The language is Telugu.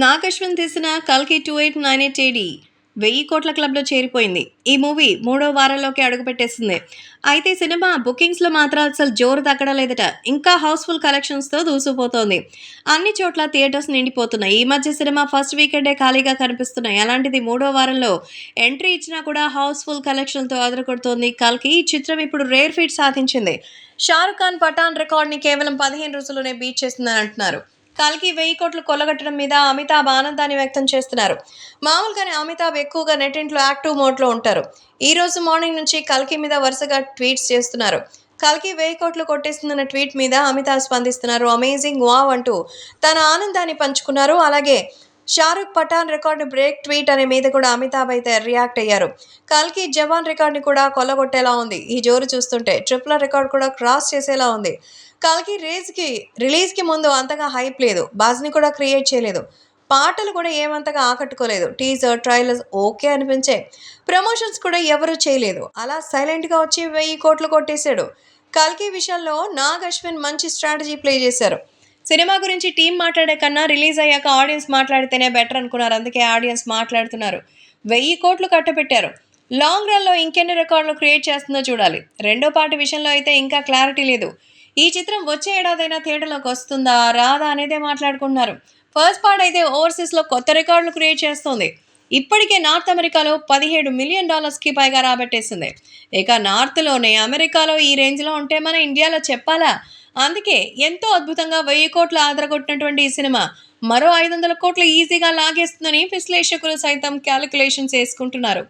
నాగశ్వన్ తీసిన కల్కి two eight nine eight A D వెయ్యి కోట్ల క్లబ్లో చేరిపోయింది. ఈ మూవీ మూడో వారంలోకి అడుగుపెట్టేసింది. అయితే సినిమా బుకింగ్స్లో మాత్రం అసలు జోరు తగ్గడం లేదట ఇంకా హౌస్ఫుల్ కలెక్షన్స్తో దూసుకుపోతోంది. అన్ని చోట్ల థియేటర్స్ నిండిపోతున్నాయి. ఈ మధ్య సినిమా ఫస్ట్ వీకెండే ఖాళీగా కనిపిస్తున్నాయి. అలాంటిది మూడో వారంలో ఎంట్రీ ఇచ్చినా కూడా హౌస్ఫుల్ కలెక్షన్తో అదరకొడుతోంది కల్కి. ఈ చిత్రం ఇప్పుడు రేర్ ఫీట్ సాధించింది. షారుఖ్ ఖాన్ పఠాన్ రికార్డ్ని కేవలం పదిహేను రోజుల్లోనే బీట్ చేసిందని అంటున్నారు. కల్కి వెయ్యి కోట్లు కొల్లగట్టడం మీద అమితాబ్ ఆనందాన్ని వ్యక్తం చేస్తున్నారు. మామూలుగానే అమితాబ్ ఎక్కువగా నెట్టింట్లో యాక్టివ్ మోడ్లో ఉంటారు. ఈ రోజు మార్నింగ్ నుంచి కల్కి మీద వరుసగా ట్వీట్స్ చేస్తున్నారు. కల్కి వెయ్యి కోట్లు కొట్టేస్తుందన్న ట్వీట్ మీద అమితాబ్ స్పందిస్తున్నారు. అమేజింగ్ వావ్ అంటూ తన ఆనందాన్ని పంచుకున్నారు. అలాగే Shahrukh Pathaan record break tweet అనే మీద కూడా అమితాబ్ అయితే రియాక్ట్ అయ్యారు. కల్కి జవాన్ రికార్డ్ని కూడా కొల్లగొట్టేలా ఉంది. ఈ జోరు చూస్తుంటే ట్రిపుల్ రికార్డ్ కూడా క్రాస్ చేసేలా ఉంది. కల్కి రేజ్కి రిలీజ్కి ముందు అంతగా హైప్ లేదు. బాజ్ని కూడా క్రియేట్ చేయలేదు. పాటలు కూడా ఏమంతగా ఆకట్టుకోలేదు. టీజర్ ట్రైలర్స్ ఓకే అనిపించే. ప్రమోషన్స్ కూడా ఎవరూ చేయలేదు. అలా సైలెంట్గా వచ్చి వెయ్యి కోట్లు కొట్టేశాడు. కల్కి విషయంలో నాగ్ అశ్విన్ మంచి స్ట్రాటజీ ప్లే చేశారు. సినిమా గురించి టీం మాట్లాడే కన్నా రిలీజ్ అయ్యాక ఆడియన్స్ మాట్లాడితేనే బెటర్ అనుకున్నారు. అందుకే ఆడియన్స్ మాట్లాడుతున్నారు. వెయ్యి కోట్లు కట్టబెట్టారు. లాంగ్ రన్లో ఇంకెన్ని రికార్డులు క్రియేట్ చేస్తుందో చూడాలి. రెండో పార్ట్ విషయంలో అయితే ఇంకా క్లారిటీ లేదు. ఈ చిత్రం వచ్చే ఏడాదైనా థియేటర్లోకి వస్తుందా రాదా అనేదే మాట్లాడుకుంటున్నారు. ఫస్ట్ పార్ట్ అయితే ఓవర్సీస్లో కొత్త రికార్డులు క్రియేట్ చేస్తుంది. ఇప్పటికే నార్త్ అమెరికాలో పదిహేడు మిలియన్ డాలర్స్కి పైగా రాబట్టేసింది. ఇక నార్త్లోనే అమెరికాలో ఈ రేంజ్లో ఉంటే మన ఇండియాలో చెప్పాలా? అందుకే ఎంతో అద్భుతంగా వెయ్యి కోట్లు ఆదరగొట్టినటువంటి ఈ సినిమా మరో ఐదు వందల కోట్లు ఈజీగా లాగేస్తుందని విశ్లేషకులు సైతం క్యాలిక్యులేషన్స్ వేసుకుంటున్నారు.